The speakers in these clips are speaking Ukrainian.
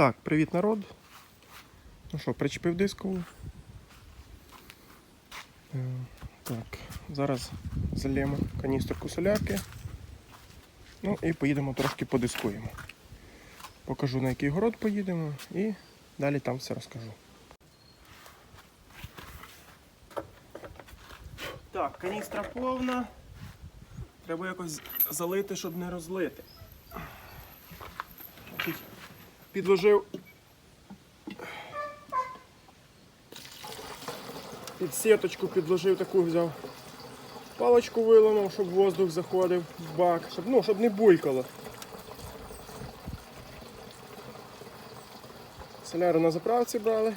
Так, привіт народ. Ну що, причепив дискову. Е, Так, зараз зальємо каністрку солярки. Ну і поїдемо трошки подискуємо. Покажу на який город поїдемо і далі там все розкажу. Так, каністра повна. Треба якось залити, щоб не розлити. Підложив під сіточку підложив таку взяв. Паличку виламав, щоб воздух заходив в бак, щоб, ну, щоб не булькало. Соляру на заправці брали.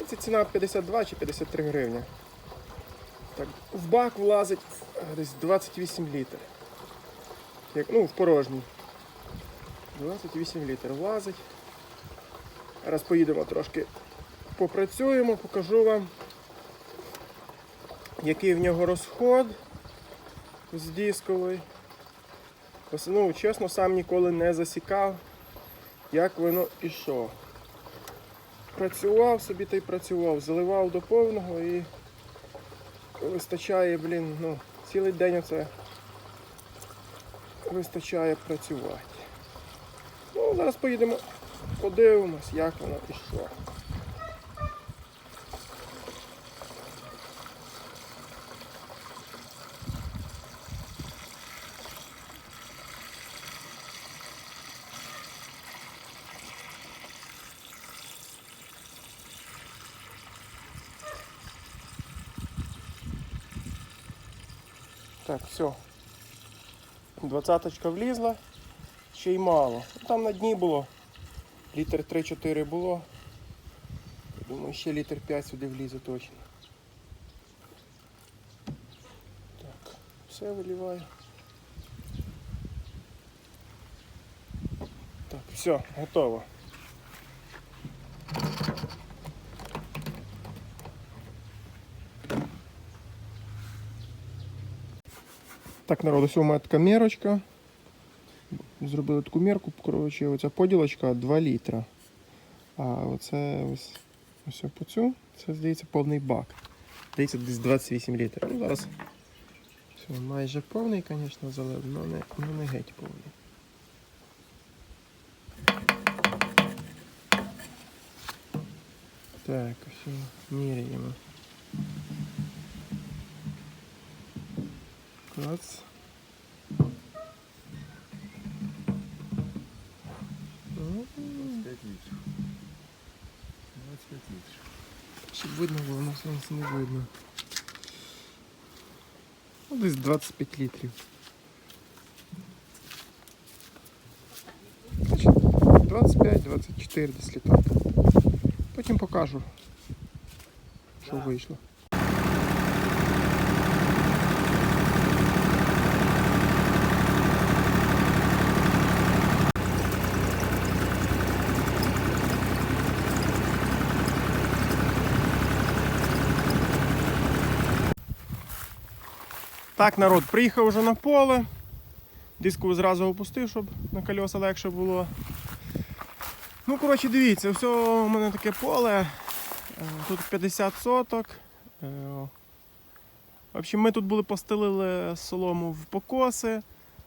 І Це ціна 52 чи 53 гривні. Так, в бак влазить е, десь 28 літрів. Як, ну, в порожній. 28 літрів влазить. Зараз поїдемо трошки попрацюємо, покажу вам, який в нього розход з дисковий. Ось, Ну, чесно, сам ніколи не засікав, як воно і що. Працював собі та й працював, заливав до повного і вистачає, блін, ну, цілий день оце вистачає працювати. Ну, зараз поїдемо, подивимось, як воно і що. Так, все. Двадцяточка влізла, ще й мало. Ну, Там на дні було. Літр 3-4 було. Думаю, ще літр 5 сюди влізе точно. Так, все виливаю. Так, все, готово. Так, народ, ось у мене така мірочка. Зробили таку мірку, коротше, оця поділочка 2 літра. А оце ось, ось по цю, це здається повний бак. Здається, десь 28 літрів. Ну, зараз все, майже повний, звісно, залив, але не, не геть повний. Так, все, міряємо. Клац. Щоб видно було, на сонці не видно. Ну, десь 25 літрів. Значить, 25-24 десь літати. Потім покажу, що вийшло. Так, народ, приїхав вже на поле. Диску зразу опустив, щоб на кольоса легше було. Ну, коротше, дивіться, все у мене таке поле. Е, Тут 50 соток. Е, В общем, ми тут були постелили солому в покоси,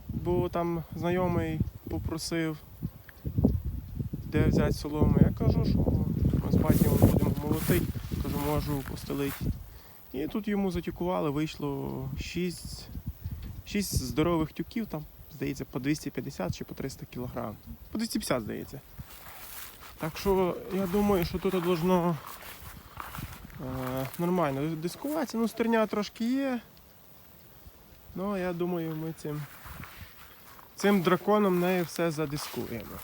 бо там знайомий попросив, де взяти солому. Я кажу, що ми з батьком будемо молотити, кажу, можу постелити. І тут йому затюкували, вийшло 6, 6 здорових тюків, там, здається, по 250 чи по 300 кг. По 250, здається. Так що я думаю, що тут должно е, нормально дискуватися. Ну, стерня трошки є. Ну, я думаю, ми цим, цим драконом нею все задискуємо.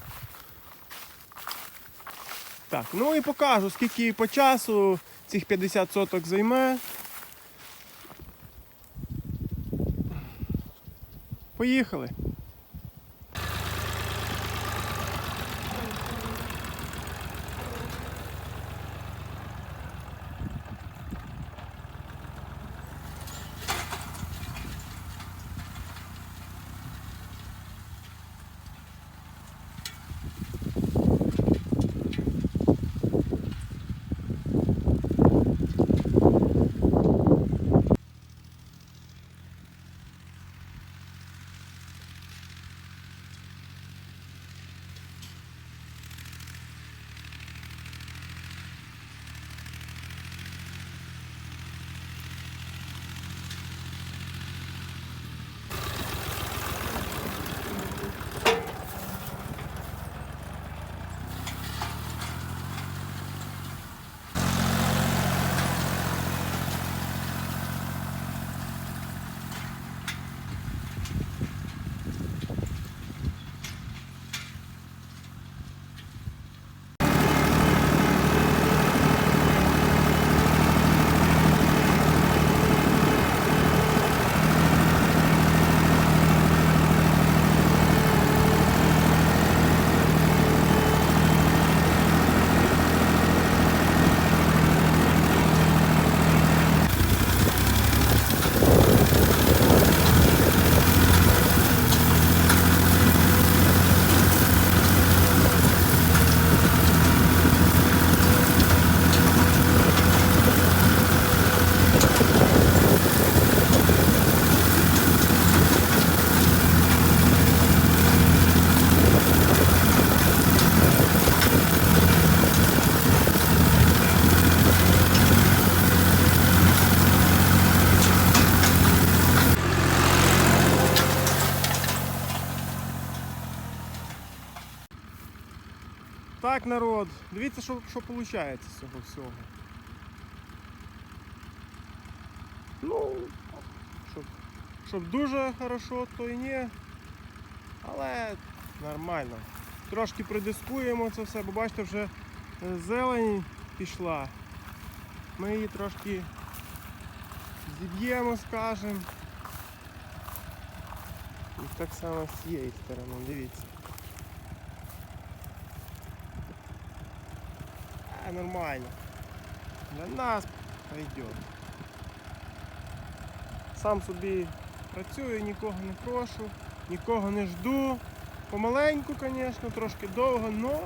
Так, ну і покажу, скільки по часу цих 50 соток займе. Поїхали. Так, народ, дивіться, що, що виходить з цього всього. Ну, щоб, щоб дуже хорошо, то і ні. Але нормально. Трошки придискуємо це все, бо бачите, вже зелень пішла. Ми її трошки зіб'ємо, скажемо. І так само з цієї сторони, дивіться. Нормально. Для нас пойдет. Сам собі працюю, нікого не прошу, нікого не жду. Помаленьку, звісно, трошки довго, але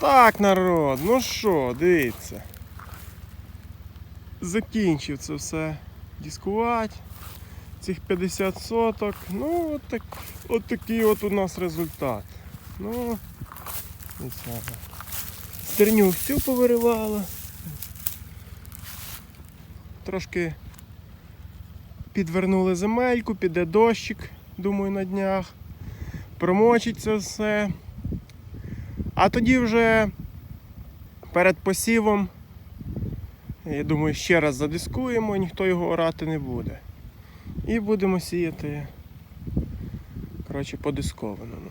Так, народ, ну що, дивіться. Закінчив це все дискувати. Цих 50 соток. Ну, от, так, от такий от у нас результат. Ну. Стерню всю повиривала. Трошки підвернули земельку, піде дощик, думаю, на днях. Промочить це все. А тоді вже перед посівом, я думаю, ще раз задискуємо, ніхто його орати не буде. І будемо сіяти коротше, по дискованому.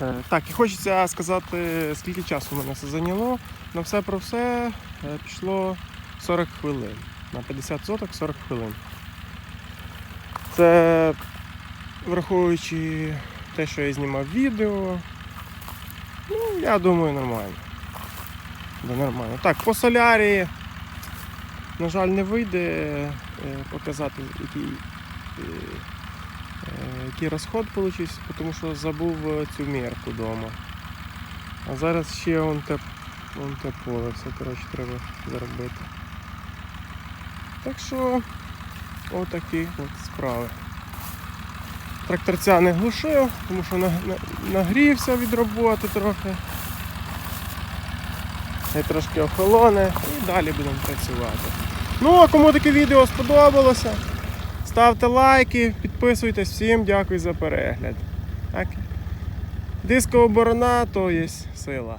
Е, Так, і хочеться сказати, скільки часу мене це зайняло. На все про все е, пішло 40 хвилин. На 50 соток 40 хвилин. Це враховуючи те, що я знімав відео. Ну, я думаю, нормально. Да, нормально. Так, по солярії, на жаль, не вийде е, показати, який, е, е, який розход вийшов, тому що забув цю мірку вдома. А зараз ще вон те, вон те поле, все коротше, треба зробити. Так що, отакі от справи. Тракторця не глушив, тому що на- на- нагрівся від роботи трохи. Хай трошки охолоне і далі будемо працювати. Ну, а кому таке відео сподобалося, ставте лайки, підписуйтесь, всім дякую за перегляд. Так. Дискова борона то є сила.